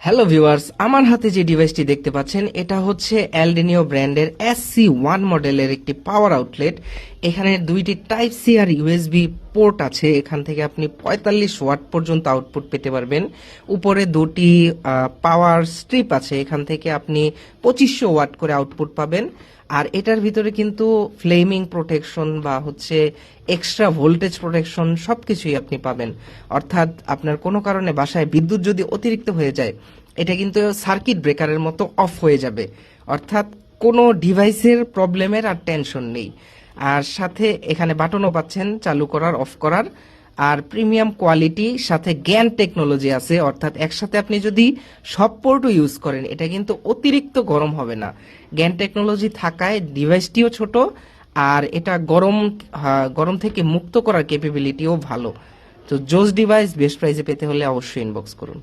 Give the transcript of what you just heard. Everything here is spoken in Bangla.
হ্যালো ভিউয়ার্স আমার হাতে যে ডিভাইসটি দেখতে পাচ্ছেন, এটা হচ্ছে অ্যালডেনিও ব্র্যান্ডের এস সি ওয়ান মডেলের একটি পাওয়ার আউটলেট এখানে দুইটি টাইপ সি আর ইউএসবি পোর্ট আছে। এখান থেকে আপনি পঁয়তাল্লিশ ওয়াট পর্যন্ত আউটপুট পেতে পারবেন। উপরে দুটি পাওয়ার স্ট্রিপ আছে। এখান থেকে আপনি পঁচিশশো ওয়াট করে আউটপুট পাবেন। আর এটার ভিতরে কিন্তু ফ্লেমিং প্রোটেকশন বা হচ্ছে এক্সট্রা ভোল্টেজ প্রোটেকশন সবকিছুই আপনি পাবেন। অর্থাৎ আপনার কোনো কারণে বাসায় বিদ্যুৎ যদি অতিরিক্ত হয়ে যায়, এটা কিন্তু সার্কিট ব্রেকারের মতো অফ হয়ে যাবে। অর্থাৎ কোনো ডিভাইসের প্রবলেমের আর টেনশন নেই। আর সাথে এখানে বাটনও পাচ্ছেন চালু করার, অফ করার। আর প্রিমিয়াম কোয়ালিটি, সাথে জ্ঞান টেকনোলজি আছে, অর্থাৎ একসাথে আপনি যদি সব পোর্টও ইউজ করেন, এটা কিন্তু অতিরিক্ত গরম হবে না। জ্ঞান টেকনোলজি থাকায় ডিভাইসটিও ছোট, আর এটা গরম গরম থেকে মুক্ত করার ক্যাপাবিলিটিও ভালো। তো জোস ডিভাইস, বেস্ট প্রাইসে পেতে হলে অবশ্যই ইনবক্স করুন।